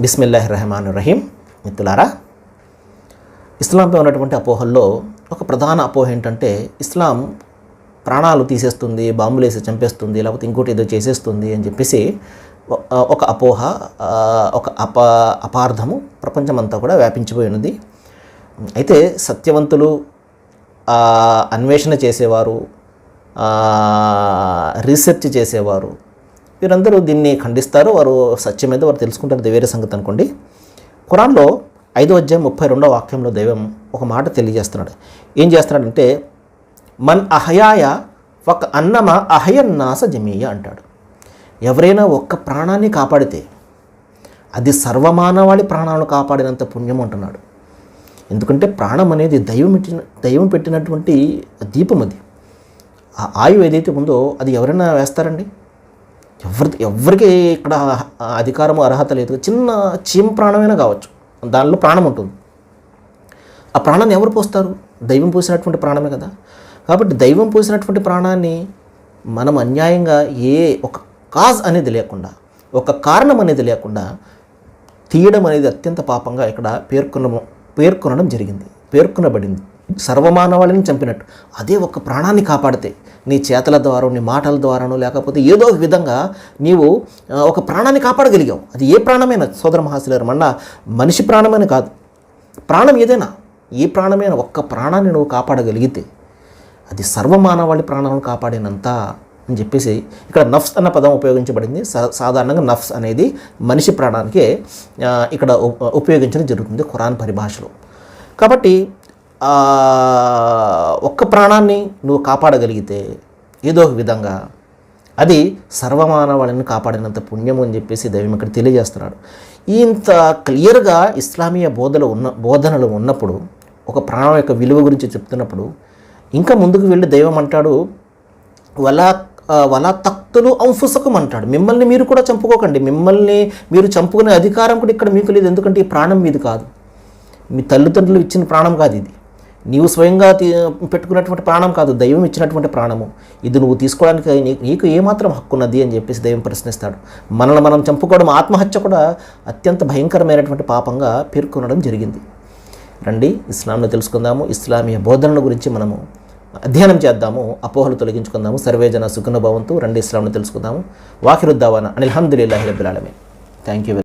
బిస్మిల్లాహి రహమాన్ రహీం మిత్రులారా ఇస్లాంపై ఉన్నటువంటి అపోహల్లో ఒక ప్రధాన అపోహ ఏంటంటే ఇస్లాం ప్రాణాలు తీసేస్తుంది బాంబులేసి చంపేస్తుంది లేకపోతే ఇంకోటి ఏదో చేసేస్తుంది అని చెప్పేసి ఒక అపోహ ఒక అప అపార్థము ప్రపంచమంతా కూడా వ్యాపించిపోయి ఉన్నది. అయితే సత్యవంతులు అన్వేషణ చేసేవారు రీసెర్చ్ చేసేవారు. వీరందరూ దీన్ని ఖండిస్తారు. వారు సత్యం మీద వారు తెలుసుకుంటారు. వేరే సంగతి అనుకోండి. ఖురాన్లో ఐదో అధ్యాయం ముప్పై రెండో వాక్యంలో దైవం ఒక మాట తెలియజేస్తున్నాడు. ఏం చేస్తున్నాడంటే మన్ అహయాయ ఒక అన్నమ అహయన్నాస జమీయ అంటాడు. ఎవరైనా ఒక్క ప్రాణాన్ని కాపాడితే అది సర్వమానవాళి ప్రాణాలను కాపాడినంత పుణ్యం అంటున్నాడు. ఎందుకంటే ప్రాణం అనేది దైవం పెట్టిన దైవం పెట్టినటువంటి దీపం అది. ఆ ఆయువు ఏదైతే ఉందో అది ఎవరైనా వేస్తారండి? ఎవరి ఎవరికి ఇక్కడ అధికారము అర్హత లేదు. చిన్న చీమ ప్రాణమైనా కావచ్చు. దానిలో ప్రాణం ఉంటుంది. ఆ ప్రాణాన్ని ఎవరు పోస్తారు? దైవం పోసినటువంటి ప్రాణమే కదా. కాబట్టి దైవం పోసినటువంటి ప్రాణాన్ని మనం అన్యాయంగా ఏ ఒక కాజ్ అనేది లేకుండా ఒక కారణం అనేది లేకుండా తీయడం అనేది అత్యంత పాపంగా ఇక్కడ పేర్కొన పేర్కొనడం జరిగింది. పేర్కొనబడింది. సర్వమానవాళిని చంపినట్టు. అదే ఒక ప్రాణాన్ని కాపాడితే నీ చేతల ద్వారా నీ మాటల ద్వారానో లేకపోతే ఏదో విధంగా నీవు ఒక ప్రాణాన్ని కాపాడగలిగావు. అది ఏ ప్రాణమైనా సోదర మహాశిలారు మళ్ళా మనిషి ప్రాణమైన కాదు. ప్రాణం ఏదైనా ఏ ప్రాణమైన ఒక్క ప్రాణాన్ని నువ్వు కాపాడగలిగితే అది సర్వమానవాళి ప్రాణాలను కాపాడినంత అని చెప్పేసి ఇక్కడ నఫ్స్ అన్న పదం ఉపయోగించబడింది. సా- సాధారణంగా నఫ్స్ అనేది మనిషి ప్రాణానికే ఇక్కడ ఉపయోగించడం జరుగుతుంది ఖురాన్ పరిభాషలో. కాబట్టి ఒక్క ప్రాణాన్ని నువ్వు కాపాడగలిగితే ఏదో ఒక విధంగా అది సర్వమానవాళిని కాపాడినంత పుణ్యము అని చెప్పేసి దైవం ఇక్కడ తెలియజేస్తున్నాడు. ఇంత క్లియర్గా ఇస్లామీయ బోధలు ఉన్న బోధనలు ఉన్నప్పుడు ఒక ప్రాణం యొక్క విలువ గురించి చెప్తున్నప్పుడు ఇంకా ముందుకు వెళ్ళి దైవం అంటాడు వలా వలా తక్తులు అంఫుసకం అంటాడు. మిమ్మల్ని మీరు కూడా చంపుకోకండి. మిమ్మల్ని మీరు చంపుకునే అధికారం కూడా ఇక్కడ మీకు లేదు. ఎందుకంటే ఈ ప్రాణం మీది కాదు. మీ తల్లిదండ్రులు ఇచ్చిన ప్రాణం కాదు ఇది. నీవు స్వయంగా తీ- పెట్టుకున్నటువంటి ప్రాణం కాదు దైవం ఇచ్చినటువంటి ప్రాణము. ఇది నువ్వు తీసుకోవడానికి నీకు నీకు ఏమాత్రం హక్కున్నది అని చెప్పేసి దైవం ప్రశ్నిస్తాడు. మనల్ని మనం చంపుకోవడం ఆత్మహత్య కూడా అత్యంత భయంకరమైనటువంటి పాపంగా పేర్కొనడం జరిగింది. రండి ఇస్లాంను తెలుసుకుందాము. ఇస్లామీయ బోధనల గురించి మనము అధ్యయనం చేద్దాము. అపోహలు తొలగించుకుందాము. సర్వేజన సుఖనుభవంతో రండి ఇస్లాంను తెలుసుకుందాము. వాకిరుద్దావాన అనిల్హమ్దుల్లాహి రబ్బిల్ థ్యాంక్ యూ